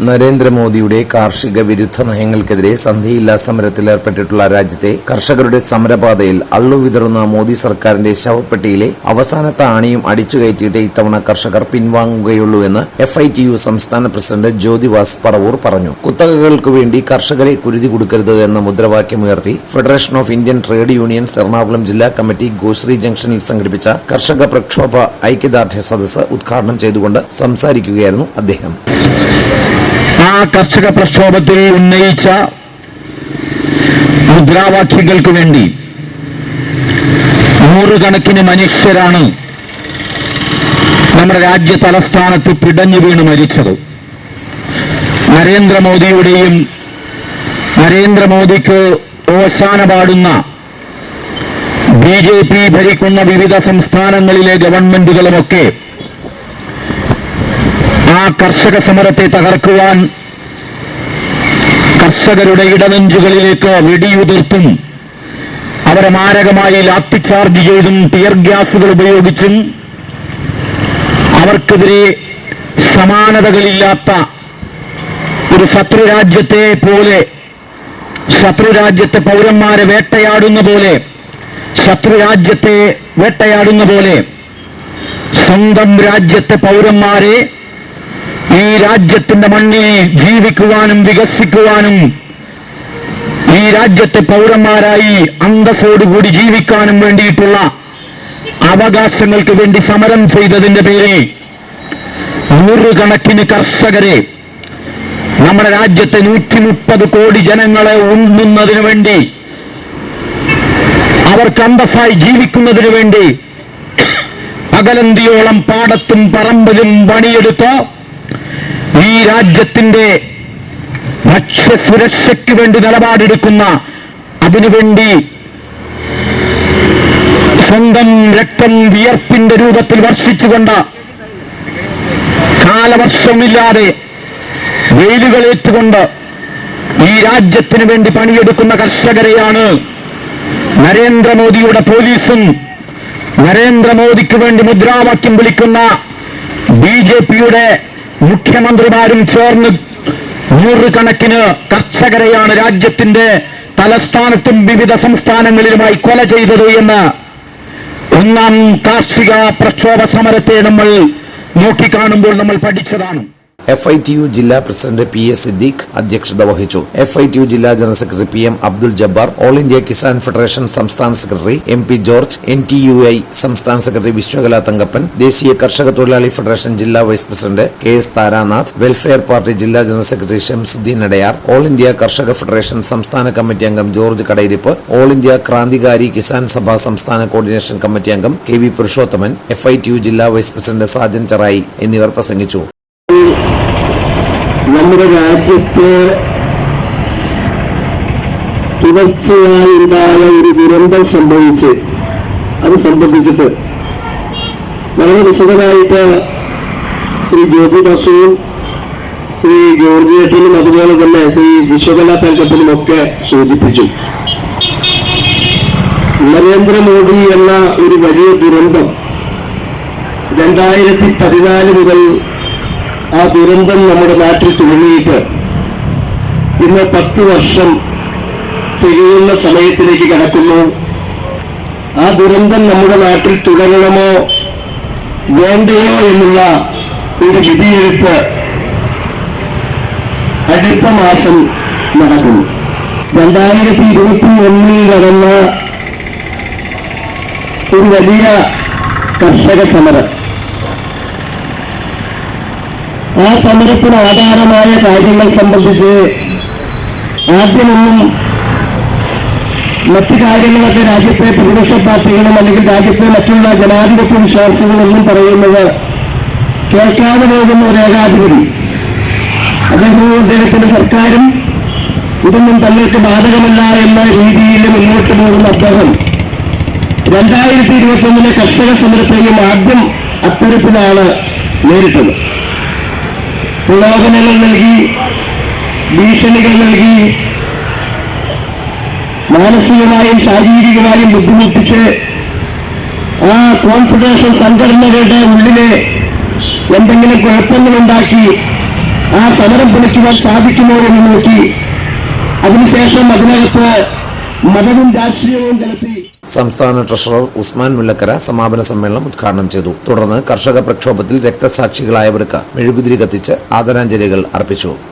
നരേന്ദ്രമോദിയുടെ കാർഷിക വിരുദ്ധ നയങ്ങൾക്കെതിരെ സന്ധിയില്ലാ സമരത്തിൽ ഏർപ്പെട്ടിട്ടുള്ള രാജ്യത്തെ കർഷകരുടെ സമരപാതയിൽ അള്ളുവിതറുന്ന മോദി സർക്കാരിന്റെ ശവപ്പെട്ടിയിലെ അവസാനത്തെ ആണിയും അടിച്ചുകയറ്റിയിട്ട് ഇത്തവണ കർഷകർ പിൻവാങ്ങുകയുള്ളൂ എന്ന് എഫ് ഐ ടി യു സംസ്ഥാന പ്രസിഡന്റ് ജ്യോതിവാസ് പറവൂർ പറഞ്ഞു. കുത്തകകൾക്ക് വേണ്ടി കർഷകരെ കുരുതി കൊടുക്കരുത് എന്ന മുദ്രാവാക്യമുയർത്തി federation of Indian trade unions Ernakulam ജില്ലാ കമ്മിറ്റി ഗോശ്രീ ജംഗ്ഷനിൽ സംഘടിപ്പിച്ച കർഷക പ്രക്ഷോഭ ഐക്യദാർഢ്യ സദസ്സ് ഉദ്ഘാടനം ചെയ്തുകൊണ്ട് സംസാരിക്കുകയായിരുന്നു അദ്ദേഹം. കർഷക പ്രക്ഷോഭത്തിൽ ഉന്നയിച്ച മുദ്രാവാക്യങ്ങൾക്ക് വേണ്ടി നൂറുകണക്കിന് മനുഷ്യരാണ് നമ്മുടെ രാജ്യ തലസ്ഥാനത്ത് പിടഞ്ഞു വീണ് മരിച്ചത്. നരേന്ദ്രമോദിയുടെയും നരേന്ദ്രമോദിക്ക് ഓശാന പാടുന്ന ബി ജെ പി ഭരിക്കുന്ന വിവിധ സംസ്ഥാനങ്ങളിലെ ഗവൺമെന്റുകളുമൊക്കെ ആ കർഷക സമരത്തെ തകർക്കുവാൻ കർഷകരുടെ ഇടനെഞ്ചുകളിലേക്ക് വെടിയുതിർത്തും അവരെ മാരകമായി ലാത്തിചാർജ് ചെയ്തും ടിയർ ഗ്യാസുകൾ ഉപയോഗിച്ചും അവർക്കെതിരെ സമാനതകളില്ലാത്ത ഒരു ശത്രുരാജ്യത്തെ പോലെ ശത്രുരാജ്യത്തെ പൗരന്മാരെ വേട്ടയാടുന്ന പോലെ ശത്രുരാജ്യത്തെ വേട്ടയാടുന്ന പോലെ സ്വന്തം രാജ്യത്തെ പൗരന്മാരെ ഈ രാജ്യത്തിന്റെ മണ്ണിൽ ജീവിക്കുവാനും വികസിക്കുവാനും ഈ രാജ്യത്തെ പൗരന്മാരായി അന്തസ്സോടുകൂടി ജീവിക്കാനും വേണ്ടിയിട്ടുള്ള അവകാശങ്ങൾക്ക് വേണ്ടി സമരം ചെയ്തതിന്റെ പേരിൽ നൂറുകണക്കിന് കർഷകരെ നമ്മുടെ രാജ്യത്തെ നൂറ്റി മുപ്പത് കോടി ജനങ്ങളെ ഉണ്ണുന്നതിനു വേണ്ടി അവർക്ക് അന്തസ്സായി ജീവിക്കുന്നതിനു വേണ്ടി പകലന്തിയോളം പാടത്തും പറമ്പിലും പണിയെടുത്ത് ഈ രാജ്യത്തിന്റെ ഭക്ഷ്യസുരക്ഷയ്ക്ക് വേണ്ടി നിലപാടെടുക്കുന്ന അതിനുവേണ്ടി സ്വന്തം രക്തം വിയർപ്പിന്റെ രൂപത്തിൽ വർഷിച്ചുകൊണ്ട് കാലവർഷമില്ലാതെ വെയിലുകളേറ്റുകൊണ്ട് ഈ രാജ്യത്തിന് വേണ്ടി പണിയെടുക്കുന്ന കർഷകരെയാണ് നരേന്ദ്രമോദിയുടെ പോലീസും നരേന്ദ്രമോദിക്ക് വേണ്ടി മുദ്രാവാക്യം വിളിക്കുന്ന ബി ജെ പിയുടെ മുഖ്യമന്ത്രിമാരും ചേർന്ന് നൂറുകണക്കിന് കർഷകരെയാണ് രാജ്യത്തിന്റെ തലസ്ഥാനത്തും വിവിധ സംസ്ഥാനങ്ങളിലുമായി കൊല ചെയ്തത് എന്ന് ഒന്നാം കാർഷിക പ്രക്ഷോഭ സമരത്തെ നമ്മൾ നോക്കിക്കാണുമ്പോൾ നമ്മൾ പഠിച്ചതാണ്. എഫ് ഐ ടി യു ജില്ലാ പ്രസിഡന്റ് പി എസ് സിദ്ദീഖ് അധ്യക്ഷത വഹിച്ചു. എഫ് ഐ ടി യു ജില്ലാ general secretary P M Abdul Jabbar all India Kisan federation സംസ്ഥാന secretary M P George N T U I സംസ്ഥാന സെക്രട്ടറി വിശ്വകല തങ്കപ്പൻ ദേശീയ കർഷക തൊഴിലാളി ഫെഡറേഷൻ ജില്ലാ vice president K S Tharanath welfare party ജില്ലാ general secretary Shamsuddin Adayar all India കർഷക federation സംസ്ഥാന committee അംഗം George Kadayirippu all India Krantikari Kisan Sabha സംസ്ഥാന കോർഡിനേഷൻ കമ്മിറ്റി അംഗം K V Purushothaman F I T U ജില്ലാ vice president Sajan Cherai എന്നിവർ പ്രസംഗിച്ചു. നമ്മുടെ രാജ്യത്ത് തുടർച്ചയായി ഉണ്ടായ ഒരു ദുരന്തം സംഭവിച്ച് അത് സംബന്ധിച്ചിട്ട് വളരെ വിശദമായിട്ട് ശ്രീ ഗോപി ബസുവും ശ്രീ ജോർജ് ഏട്ടനും അതുപോലെ തന്നെ ശ്രീ വിശ്വകല തങ്കത്തിനും ഒക്കെ സൂചിപ്പിച്ചു. നരേന്ദ്രമോദി എന്ന ഒരു വലിയ ദുരന്തം രണ്ടായിരത്തി പതിനാല് മുതൽ ആ ദുരന്തം നമ്മുടെ നാട്ടിൽ തുടങ്ങിയിട്ട് ഇന്ന് പത്ത് വർഷം തികയുന്ന സമയത്തിലേക്ക് കടക്കുന്നു. ആ ദുരന്തം നമ്മുടെ നാട്ടിൽ തുടരണമോ വേണ്ടയോ എന്നുള്ള ഒരു വിധിയെഴുത്ത് അടുത്ത മാസം നടക്കുന്നു. രണ്ടായിരത്തി ഇരുപത്തി ഒന്നിൽ നടന്ന ഒരു വലിയ കർഷക സമരം. ആ സമരത്തിന് ആധാരമായ കാര്യങ്ങൾ സംബന്ധിച്ച് ആദ്യമൊന്നും മറ്റു കാര്യങ്ങളൊക്കെ രാജ്യത്തെ പ്രതിപക്ഷ പാർട്ടികളും അല്ലെങ്കിൽ രാജ്യത്തെ മറ്റുള്ള ജനാധിപത്യ വിശ്വാസികളൊന്നും പറയുന്നത് കേൾക്കാതെ പോകുന്ന ഒരു ഏകാധിപതി. അദ്ദേഹവും അദ്ദേഹത്തിന്റെ സർക്കാരും ഇതൊന്നും തങ്ങൾക്ക് ബാധകമല്ല എന്ന രീതിയിൽ മുന്നോട്ട് പോകുന്ന അദ്ദേഹം. രണ്ടായിരത്തി ഇരുപത്തി ഒന്നിലെ കർഷക സമരത്തെയും ആദ്യം അത്തരത്തിലാണ് നേരിട്ടത്. പ്രലോഭനങ്ങൾ നൽകി ഭീഷണികൾ നൽകി മാനസികമായും ശാരീരികമായും ബുദ്ധിമുട്ടിച്ച് ആ കോൺഫിഡൻഷൻ സംഘടനകളുടെ ഉള്ളിലെ എന്തെങ്കിലും കുഴപ്പങ്ങളുണ്ടാക്കി ആ സമരം പൊളിക്കുവാൻ സാധിക്കുമോ എന്ന് നോക്കി. അതിനുശേഷം അതിനകത്ത് മതവും രാഷ്ട്രീയവും കലർത്തി സംസ്ഥാന ട്രഷറർ ഉസ്മാൻ മുല്ലക്കര സമാപന സമ്മേളനം ഉദ്ഘാടനം ചെയ്തു. തുടർന്ന് കർഷക പ്രക്ഷോഭത്തിൽ രക്തസാക്ഷികളായവർക്ക് മെഴുകുതിരി കത്തിച്ച് ആദരാഞ്ജലികൾ അർപ്പിച്ചു.